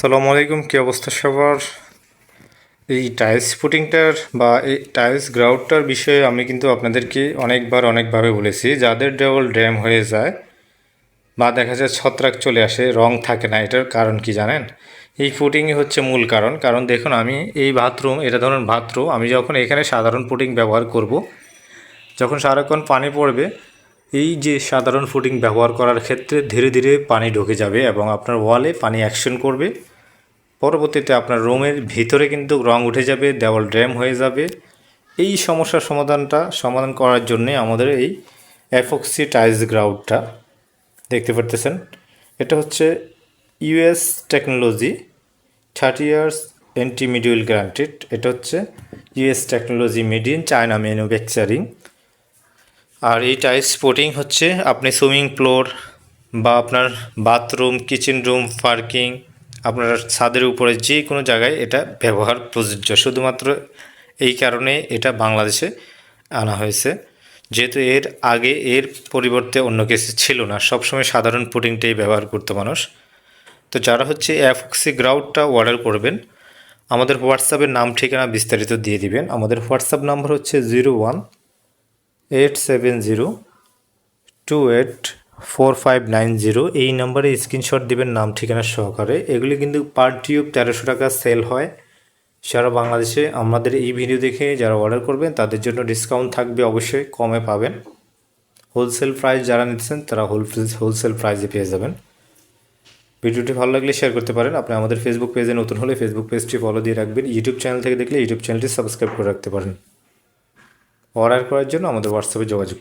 সালামু আলাইকুম, কী অবস্থা সবার? এই টাইলস ফুটিংটার বা এই টাইলস গ্রাউটটার বিষয়ে আমি কিন্তু আপনাদেরকে অনেকবার, অনেকভাবে বলেছি। যাদের ডবল ড্যাম হয়ে যায় বা দেখা যায় ছত্রাক চলে আসে, রং থাকে না, এটার কারণ কি জানেন? এই ফুটিংই হচ্ছে মূল কারণ। কারণ দেখুন, আমি এই বাথরুম এটা ধরুন বাথরুম আমি যখন এখানে সাধারণ ফুটিং ব্যবহার করব, যখন সারাক্ষণ পানি পড়বে এই যে সাধারণ ফুটিং ব্যবহার করার ক্ষেত্রে ধীরে ধীরে পানি ঢুকে যাবে এবং আপনার ওয়ালে পানি অ্যাকশন করবে। পরবর্তীতে আপনার রুমের ভিতরে কিন্তু রং উঠে যাবে, দেওয়াল ড্যাম হয়ে যাবে। এই সমস্যার সমাধানটা, সমাধান করার জন্যে আমাদের এই অ্যাফক্সি টাইলস গ্রাউডটা দেখতে পারতেছেন। এটা হচ্ছে ইউএস টেকনোলজি, থার্টি ইয়ার্স অ্যান্টিমিডিউল গ্রান্টেড। এটা হচ্ছে US technology made in China manufacturing. আর এই টাইলস স্পোর্টিং হচ্ছে। আপনি সুইমিং ফ্লোর বা আপনার বাথরুম কিচেন রুম পার্কিং আপনার ছাদের উপরে যে কোনো জায়গায় এটা ব্যবহার প্রযোজ্য। শুধুমাত্র এই কারণে এটা বাংলাদেশে আনা হয়েছে। যেহেতু এর আগে এর পরিবর্তে অন্য কিছু ছিল না। সবসময় সাধারণ পুটিংটাই ব্যবহার করতো মানুষ। তো যারা হচ্ছে অ্যাফক্সি গ্রাউডটা অর্ডার করবেন, আমাদের হোয়াটসঅ্যাপের নাম ঠিকানা বিস্তারিত দিয়ে দিবেন। আমাদের হোয়াটসঅ্যাপ নাম্বার হচ্ছে zero one eight seven zero two eight four five nine zero এই নাম্বারে স্ক্রিনশট দিবেন নাম, ঠিকানা সহকারে। এগুলি কিন্তু পার টিউব তেরোশো টাকা সেল হয়। সারা বাংলাদেশে আমাদের এই ভিডিও দেখে যারা অর্ডার করবেন, তাদের জন্য ডিসকাউন্ট থাকবে অবশ্যই, কমে পাবেন। হোলসেল প্রাইস যারা নিচ্ছেন, তারা হোল হোলসেল প্রাইসে পেয়ে যাবেন। ভিডিওটি ভালো লাগলে শেয়ার করতে পারেন। আপনি আমাদের ফেসবুক পেজে নতুন হলে ফেসবুক পেজটি ফলো দিয়ে রাখবেন। ইউটিউব চ্যানেল থেকে দেখলে ইউটিউব চ্যানেলটি সাবস্ক্রাইব করে রাখতে পারেন। অর্ডার করার জন্য আমাদের হোয়াটসঅ্যাপে যোগাযোগ